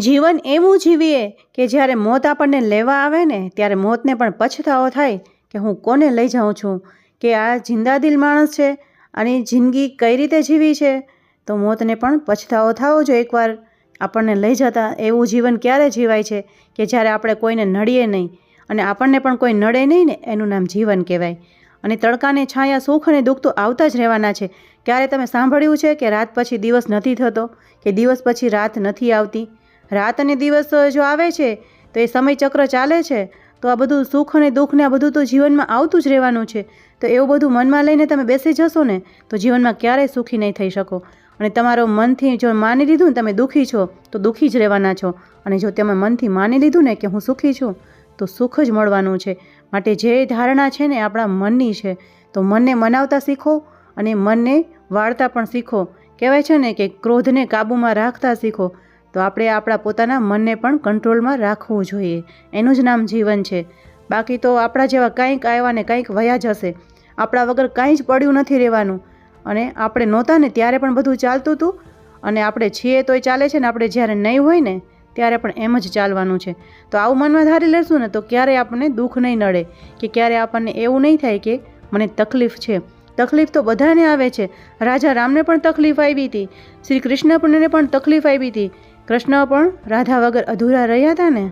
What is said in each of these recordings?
જીવન એવું જીવીએ કે જ્યારે મોત આપણને લેવા આવે ને, ત્યારે મોતને પણ પછતાવો થાય કે હું કોને લઈ જાઉં છું? કે આ જિંદાદિલ માણસ છે અને જિંદગી કઈ રીતે જીવી છે? તો મોતને પણ પછતાવો થવો જો એકવાર. આપણને લઈ જતા એવું જીવન ક્યારે જીવાય છે કે જ્યારે આપણે કોઈને નડીએ નહીં? અને આપણને પણ કોઈ નડે નહીં ને, એનું નામ જીવન કહેવાય. અને તડકાને છાયા સુખ અને દુઃખ તો આવતા જ રહેવાના છે. ક્યારે તમે સાંભળ્યું છે કે રાત પછી દિવસ નથી થતો? કે દિવસ પછી રાત નથી આવતી? રાત અને દિવસ જો આવે છે, તો એ સમયચક્ર ચાલે છે. તો આ બધું સુખ અને દુઃખને આ બધું તો જીવનમાં આવતું જ રહેવાનું છે. તો એવું બધું મનમાં લઈને તમે બેસી જશો ને, તો જીવનમાં ક્યારેય સુખી નહીં થઈ શકો. અને તમારો મનથી જો માની લીધું ને તમે દુઃખી છો, તો દુઃખી જ રહેવાના છો. અને જો તમે મનથી માની લીધું ને કે હું સુખી છું, તો સુખ જ મળવાનું છે. માટે જે ધારણા છે ને આપણા મનની છે. તો મનને મનાવતા શીખો અને મનને વાળતા પણ શીખો. કહેવાય છે ને કે ક્રોધને કાબૂમાં રાખતા શીખો. તો આપણે આપણા પોતાના મનને પણ કંટ્રોલમાં રાખવું જોઈએ. એનું જ નામ જીવન છે. બાકી તો આપણા જેવા કંઈક આવ્યા ને કંઈક વયા જશે. આપણા વગર કાંઈ જ પડ્યું નથી રહેવાનું. અને આપણે નહોતા ને ત્યારે પણ બધું ચાલતું હતું. અને આપણે છીએ તોય ચાલે છે ને આપણે જ્યારે નહીં હોય ને ત્યારે પણ એમ જ ચાલવાનું છે. તો આવું મનમાં ધારી લેશું ને તો ક્યારેય આપણને દુઃખ નહીં નડે કે ક્યારેય આપણને એવું નહીં થાય કે મને તકલીફ છે. તકલીફ તો બધાને આવે છે. રાજા રામને પણ તકલીફ આવી હતી. શ્રી કૃષ્ણ પણ તકલીફ આવી હતી. કૃષ્ણ પણ રાધા વગર અધૂરા રહ્યા હતા ને?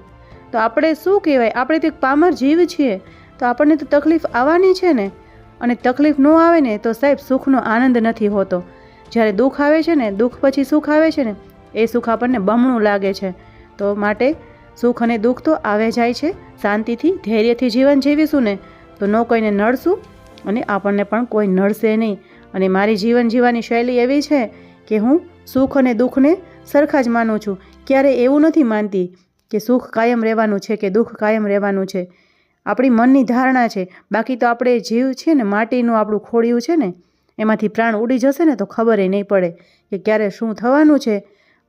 તો આપણે શું કહેવાય? આપણે તો પામર જીવ છીએ. તો આપણને તો તકલીફ આવવાની છે ને? અને તકલીફ ન આવે ને તો સાહેબ સુખનો આનંદ નથી હોતો. જ્યારે દુઃખ આવે છે ને, દુઃખ પછી સુખ આવે છે ને, એ સુખ આપણને બમણું લાગે છે. તો માટે સુખ અને દુઃખ તો આવે જાય છે. શાંતિથી, ધૈર્યથી જીવન જીવીશું ને, તો ન કોઈને નડશું અને આપણને પણ કોઈ નડશે નહીં. અને મારી જીવન જીવવાની શૈલી એવી છે કે હું સુખ અને દુઃખને સરખા જ માનું છું. ક્યારે એવું નથી માનતી કે સુખ કાયમ રહેવાનું છે કે દુઃખ કાયમ રહેવાનું છે. આપણી મનની ધારણા છે. બાકી તો આપણે જીવ છે ને માટીનું આપણું ખોડિયું છે ને, એમાંથી પ્રાણ ઉડી જશે ને તો ખબર નહીં પડે કે ક્યારે શું થવાનું છે.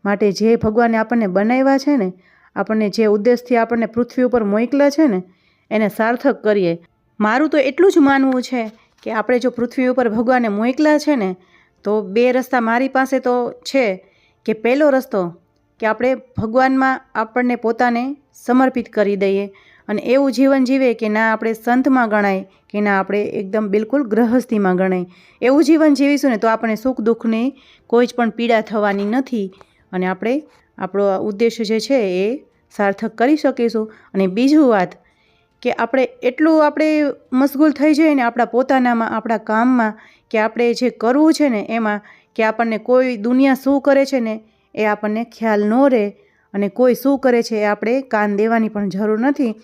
માટે જે ભગવાને આપણને બનાવ્યા છે ને, આપણને જે ઉદ્દેશથી આપણને પૃથ્વી ઉપર મોકલા છે ને, એને સાર્થક કરીએ. મારું તો એટલું જ માનવું છે કે આપણે જો પૃથ્વી ઉપર ભગવાને મોકલા છે ને તો બે રસ્તા મારી પાસે તો છે કે પહેલો રસ્તો કે આપણે ભગવાનમાં આપણને પોતાને સમર્પિત કરી દઈએ અને એવું જીવન જીવે કે ના આપણે સંતમાં ગણાય, કે ના આપણે એકદમ બિલકુલ ગ્રહસ્થીમાં ગણાય. એવું જીવન જીવીશું ને તો આપણે સુખ દુઃખની કોઈ જ પણ પીડા થવાની નથી અને આપણે આપણો ઉદ્દેશ્ય જે છે એ સાર્થક કરી શકીશું. અને બીજું વાત કે આપણે એટલું આપણે મશગુલ થઈ જઈએ ને આપણા પોતાનામાં, આપણા કામમાં, કે આપણે જે કરવું છે ને એમાં, કે આપણને કોઈ દુનિયા શું કરે છે ને એ આપણને ખ્યાલ ન રહે અને કોઈ શું કરે છે એ આપણે કાન દેવાની પણ જરૂર નથી.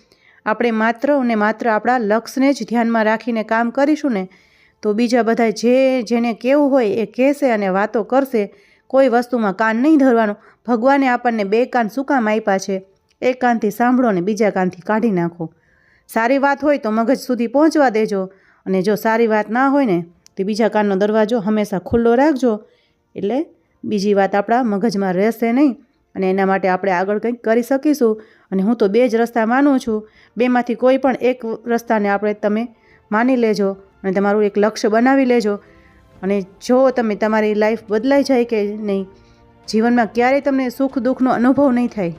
આપણે માત્ર અને માત્ર આપણા લક્ષ્યને જ ધ્યાનમાં રાખીને કામ કરીશું ને, તો બીજા બધા જે જેને કેવું હોય એ કહેશે અને વાતો કરશે. કોઈ વસ્તુમાં કાન નહીં ધરવાનું. ભગવાને આપણને બે કાન શું કામ આપ્યા છે? એક કાનથી સાંભળો ને બીજા કાનથી કાઢી નાખો. સારી વાત હોય તો મગજ સુધી પહોંચવા દેજો. અને જો સારી વાત ના હોય ને, તો બીજા કાનનો દરવાજો હંમેશા ખુલ્લો રાખજો. એટલે બીજી વાત આપણા મગજમાં રહેશે નહીં અને એના માટે આપણે આગળ કંઈક કરી શકીશું. અને હું તો બે જ રસ્તા માનું છું. બેમાંથી કોઈ પણ એક રસ્તાને આપણે તમે માની લેજો અને તમારું એક લક્ષ્ય બનાવી લેજો. અને જો તમે તમારી લાઈફ બદલાઈ જાય કે નહીં, જીવનમાં ક્યારેય તમને સુખ દુઃખનો અનુભવ નહીં થાય.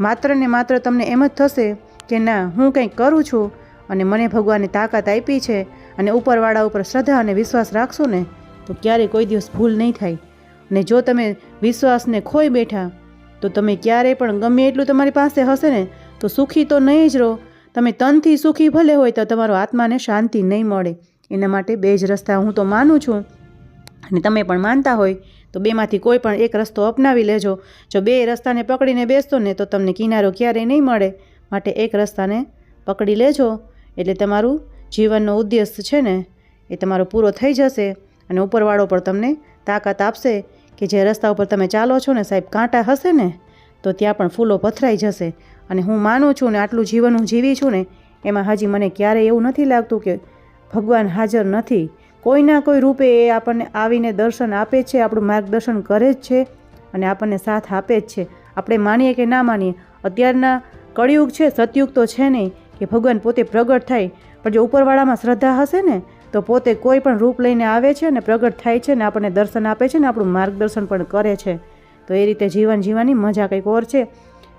માત્ર ને માત્ર તમને એમ જ થશે કે ના, હું કંઈક કરું છું અને મને ભગવાને તાકાત આપી છે અને ઉપરવાળા ઉપર શ્રદ્ધા અને વિશ્વાસ રાખશો ને, તો ક્યારેય કોઈ દિવસ ભૂલ નહીં થાય. અને જો તમે વિશ્વાસને ખોઈ બેઠા, તો તમે ક્યારેય પણ ગમે એટલું તમારી પાસે હશે ને, તો સુખી તો નહીં જ રહો. તમે તનથી સુખી ભલે હોય તો તમારો આત્માને શાંતિ નહીં મળે. એના માટે બે જ રસ્તા હું તો માનું છું. અને તમે પણ માનતા હોય, તો બેમાંથી કોઈ પણ એક રસ્તો અપનાવી લેજો. જો બે રસ્તાને પકડીને બેસતો ને, તો તમને કિનારો ક્યારેય નહીં મળે. માટે એક રસ્તાને પકડી લેજો. એટલે તમારું જીવનનો ઉદ્દેશ છે ને, એ તમારો પૂરો થઈ જશે અને ઉપરવાળો પણ તમને તાકાત આપશે કે જે રસ્તા ઉપર તમે ચાલો છો ને, સાહેબ, કાંટા હશે ને, તો ત્યાં પણ ફૂલો પથરાઈ જશે. અને હું માનું છું ને, આટલું જીવન હું જીવી છું ને, એમાં હજી મને ક્યારેય એવું નથી લાગતું કે ભગવાન હાજર નથી. કોઈના કોઈ રૂપે એ આપણને આવીને દર્શન આપે છે, આપણું માર્ગદર્શન કરે જ છે અને આપણને સાથ આપે જ છે. આપણે માનીએ કે ના માનીએ, અત્યારના કળિયુગ છે, સતયુગ તો છે નહીં કે ભગવાન પોતે પ્રગટ થાય પણ જો ઉપરવાળામાં શ્રદ્ધા હશે ને, તો પોતે કોઈ પણ રૂપ લઈને આવે છે અને પ્રગટ થાય છે ને, આપણને દર્શન આપે છે ને, આપણું માર્ગદર્શન પણ કરે છે. તો એ રીતે જીવન જીવવાની મજા કંઈક ઓર છે.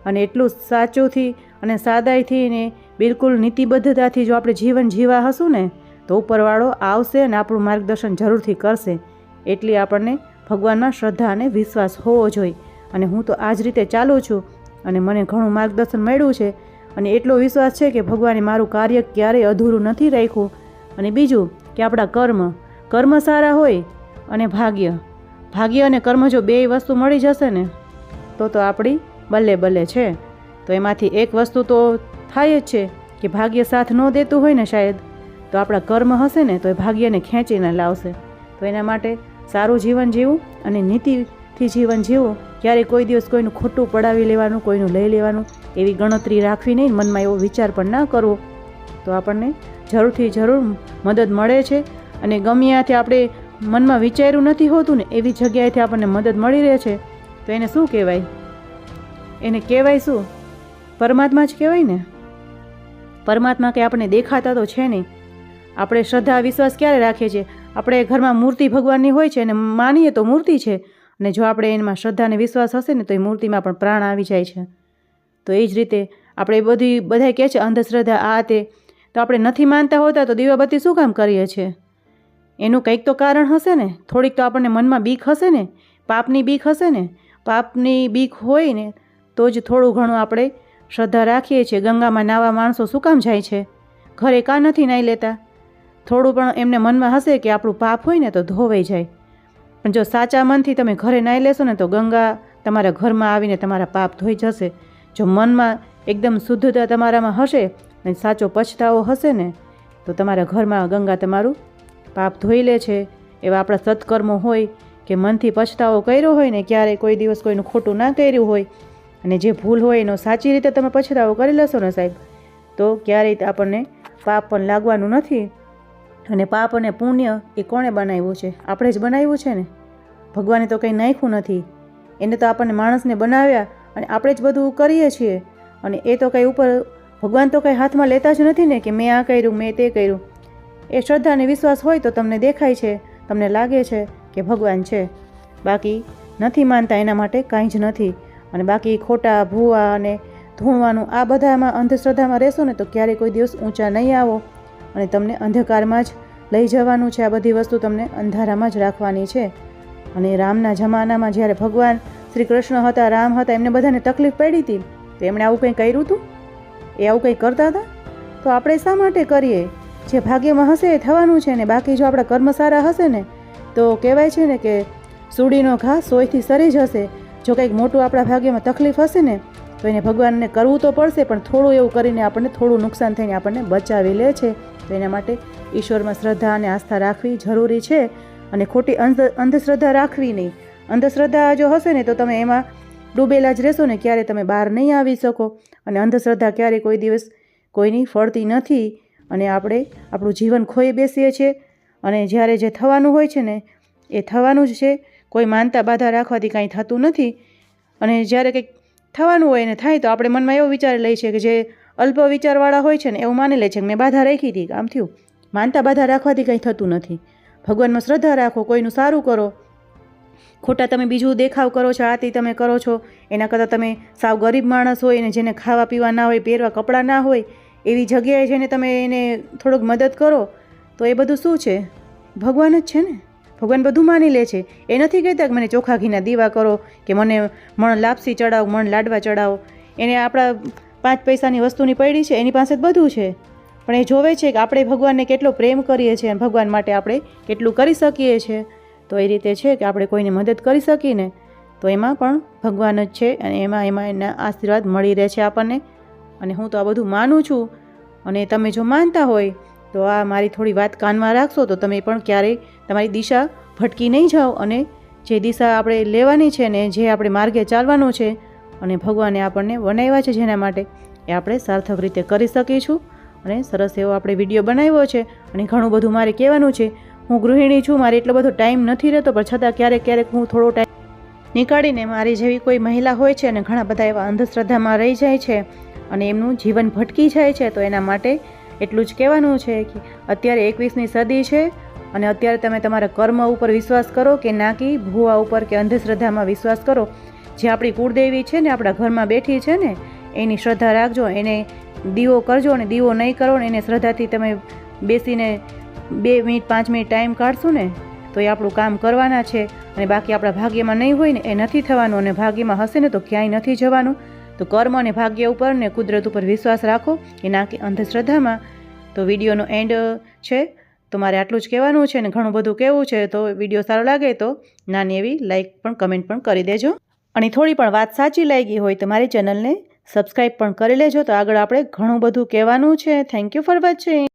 અને એટલું સાચુંથી અને સાદાઈથી ને બિલકુલ નીતિબદ્ધતાથી જો આપણે જીવન જીવા હશું ને, તો ઉપરવાળો આવશે અને આપણું માર્ગદર્શન જરૂરથી કરશે. એટલી આપણને ભગવાનમાં શ્રદ્ધા અને વિશ્વાસ હોવો જોઈએ. અને હું તો આ જ રીતે ચાલું છું. અને મને ઘણું માર્ગદર્શન મળ્યું છે અને એટલો વિશ્વાસ છે કે ભગવાને મારું કાર્ય ક્યારેય અધૂરું નથી રાખ્યું. અને બીજું કે આપણા કર્મ કર્મ સારા હોય અને ભાગ્ય. ભાગ્ય અને કર્મ જો બે વસ્તુ મળી જશે ને, તો તો આપણી બલ્લે બલ્લે છે. તો એમાંથી એક વસ્તુ તો થાય જ છે કે ભાગ્ય સાથ ન દેતું હોય ને શાયદ, તો આપણા કર્મ હશે ને, તો એ ભાગ્યને ખેંચીને લાવશે. તો એના માટે સારું જીવન જીવવું અને નીતિથી જીવન જીવવું ક્યારેય કોઈ દિવસ કોઈનું ખોટું પડાવી લેવાનું, કોઈનું લઈ લેવાનું, એવી ગણતરી રાખવી નહીં, મનમાં એવો વિચાર પણ ના કરવો. તો આપણને જરૂરથી જરૂર મદદ મળે છે અને ગમે ત્યાંથી આપણે મનમાં વિચાર્યું નથી હોતું ને, એવી જગ્યાએથી આપણને મદદ મળી રહે છે. તો એને શું કહેવાય? એને કહેવાય શું? પરમાત્મા જ કહેવાય ને? પરમાત્મા કે આપણને દેખાતા તો છે નહીં. આપણે શ્રદ્ધા, વિશ્વાસ ક્યારે રાખીએ છીએ? આપણે ઘરમાં મૂર્તિ ભગવાનની હોય છે અને માનીએ તો મૂર્તિ છે. અને જો આપણે એમાં શ્રદ્ધા અને વિશ્વાસ હશે ને તો એ મૂર્તિમાં પણ પ્રાણ આવી જાય છે. તો એ જ રીતે આપણે બધી બધા કહે છે અંધશ્રદ્ધા આ તે. તો આપણે નથી માનતા હોતા તો દીવાબત્તી શું કામ કરીએ છીએ? એનું કંઈક તો કારણ હશે ને? થોડીક તો આપણને મનમાં બીક હશે ને? પાપની બીક હશે ને? પાપની બીક હોય ને તો જ થોડું ઘણું આપણે શ્રદ્ધા રાખીએ છીએ. ગંગામાં નાવા માણસો શું કામ જાય છે? ઘરે કાં નથી નાહી લેતા? થોડું પણ એમને મનમાં હશે કે આપણું પાપ હોય ને તો ધોવાઈ જાય. પણ જો સાચા મનથી તમે ઘરે નાહી લેશો ને તો ગંગા તમારા ઘરમાં આવીને તમારા પાપ ધોઈ જશે. જો મનમાં એકદમ શુદ્ધતા તમારામાં હશે અને સાચો પછતાવો હશે ને, તો તમારા ઘરમાં ગંગા તમારું પાપ ધોઈ લે છે. એવા આપણા સત્કર્મો હોય કે મનથી પછતાવો કર્યો હોય ને ક્યારે કોઈ દિવસ કોઈનું ખોટું ના કર્યું હોય અને જે ભૂલ હોય એનો સાચી રીતે તમે પછતાવો કરી લેશો ને સાહેબ, તો ક્યારેય આપણને પાપ પણ લાગવાનું નથી. અને પાપ અને પુણ્ય એ કોણે બનાવ્યું છે? આપણે જ બનાવ્યું છે ને? ભગવાને તો કંઈ નાખ્યું નથી. એને તો આપણને માણસને બનાવ્યા અને આપણે જ બધું કરીએ છીએ. અને એ તો કંઈ ઉપર, ભગવાન તો કંઈ હાથમાં લેતા જ નથી ને કે મેં આ કર્યું, મેં તે કર્યું. એ શ્રદ્ધા અને વિશ્વાસ હોય તો તમને દેખાય છે, તમને લાગે છે કે ભગવાન છે. બાકી નથી માનતા એના માટે કાંઈ જ નથી. અને બાકી ખોટા ભૂવા અને ધૂણવાનું આ બધામાં અંધશ્રદ્ધામાં રહેશો ને તો ક્યારેય કોઈ દિવસ ઊંચા નહીં આવો. અને તમને અંધકારમાં જ લઈ જવાનું છે. આ બધી વસ્તુ તમને અંધારામાં જ રાખવાની છે. અને રામના જમાનામાં જ્યારે ભગવાન શ્રી કૃષ્ણ હતા, રામ હતા, એમને બધાને તકલીફ પડી હતી. તો એમણે આવું કંઈ કર્યું હતું એ આવું કંઈ કરતા હતા? તો આપણે શા માટે કરીએ? જે ભાગ્યમાં હશે એ થવાનું છે ને, બાકી જો આપણા કર્મ સારા હશે ને, તો કહેવાય છે ને કે સુડીનો ઘા સોયથી સરી જશે જો કંઈક મોટું આપણા ભાગ્યમાં તકલીફ હશે ને, તો એને ભગવાનને કરવું તો પડશે, પણ થોડું એવું કરીને આપણને થોડું નુકસાન થઈને આપણને બચાવી લે છે. તો એના માટે ઈશ્વરમાં શ્રદ્ધા અને આસ્થા રાખવી જરૂરી છે અને ખોટી અંધ, અંધશ્રદ્ધા રાખવી નહીં. અંધશ્રદ્ધા જો હશે ને તો તમે એમાં ડૂબેલા જ રહેશો ને ક્યારે તમે બહાર નહીં આવી શકો. અને અંધશ્રદ્ધા ક્યારે કોઈ દિવસ કોઈની ફળતી નથી. અને આપણે આપણું જીવન ખોઈ બેસીએ છીએ. અને જ્યારે જે થવાનું હોય છે ને, એ થવાનું જ છે. કોઈ માનતા બાધા રાખવાથી કાંઈ થતું નથી. અને જ્યારે કંઈક થવાનું હોય ને થાય તો આપણે મનમાં એવો વિચાર લઈએ છીએ કે જે અલ્પ વિચારવાળા હોય છે ને એવું માની લે છે મેં બાધા રાખી હતી, આમ થયું. માનતા બાધા રાખવાથી કંઈ થતું નથી. ભગવાનમાં શ્રદ્ધા રાખો, કોઈનું સારું કરો. ખોટા તમે બીજું દેખાવ કરો છો આથી તમે કરો છો. એના કરતાં તમે સાવ ગરીબ માણસ હોય ને જેને ખાવા પીવા ના હોય, પહેરવા કપડાં ના હોય, એવી જગ્યાએ જઈને તમે એને થોડુંક મદદ કરો, તો એ બધું શું છે? ભગવાન જ છે ને. ભગવાન બધું માની લે છે. એ નથી કહેતા કે મને ચોખા ઘીના દીવા કરો, કે મને મણ લાપસી ચડાવો, મણ લાડવા ચડાવો. એને આપણા પાંચ પૈસાની વસ્તુની પડી છે, એની પાસે બધું છે. પણ એ જોવે છે કે આપણે ભગવાનને કેટલો પ્રેમ કરીએ છીએ અને ભગવાન માટે આપણે કેટલું કરી શકીએ છીએ. તો એ રીતે છે કે આપણે કોઈને મદદ કરી શકીએ ને તો એમાં પણ ભગવાન જ છે અને એમાં એમાં એના આશીર્વાદ મળી રહે છે આપણને. અને હું તો આ બધું માનું છું. અને તમે જો માનતા હોય તો આ મારી થોડી વાત કાનમાં રાખશો તો તમે પણ ક્યારેય તમારી દિશા ભટકી નહીં જાઓ અને જે દિશા આપણે લેવાની છે ને જે આપણે માર્ગે ચાલવાનું છે અને ભગવાને આપણને બનાવ્યા છે જેના માટે એ આપણે સાર્થક રીતે કરી શકીશું. અને સરસ એવો આપણે વીડિયો બનાવ્યો છે અને ઘણું બધું મારે કહેવાનું છે. હું ગૃહિણી છું, મારે એટલો બધો ટાઈમ નથી રહેતો, પણ છતાં ક્યારેક ક્યારેક હું થોડો ટાઈમ નીકાળીને મારી જેવી કોઈ મહિલા હોય છે અને ઘણા બધા એવા અંધશ્રદ્ધામાં રહી જાય છે અને એમનું જીવન ભટકી જાય છે, તો એના માટે એટલું જ કહેવાનું છે કે અત્યારે એકવીસમી સદી છે અને અત્યારે તમે તમારા કર્મ ઉપર વિશ્વાસ કરો કે ના કે, ભૂવા ઉપર કે અંધશ્રદ્ધામાં વિશ્વાસ કરો જે આપણી કુળદેવી છે ને આપણા ઘરમાં બેઠી છે ને, એની શ્રદ્ધા રાખજો, એને દીવો કરજો અને દીવો નહીં કરો ને એને શ્રદ્ધાથી તમે બેસીને બે મિનિટ, પાંચ મિનિટ ટાઈમ કાઢશું ને, તો એ આપણું કામ કરવાના છે અને બાકી આપણા ભાગ્યમાં નહીં હોય ને, એ નથી થવાનું અને ભાગ્યમાં હશે ને, તો ક્યાંય નથી જવાનું. તો કર્મ અને ભાગ્ય ઉપર ને કુદરત ઉપર વિશ્વાસ રાખો કે ના કે અંધશ્રદ્ધામાં. તો વિડીયોનો એન્ડ છે. તો મારે આટલું જ કહેવાનું છે ને, ઘણું બધું કહેવું છે, તો વીડિયો સારો લાગે તો નાની એવી લાઈક પણ, કમેન્ટ પણ કરી દેજો. અને થોડી પણ વાત સાચી લાગી હોય તો મારી ચેનલને સબસ્ક્રાઈબ પણ કરી લેજો. તો આગળ આપણે ઘણું બધું કહેવાનું છે. Thank you for watching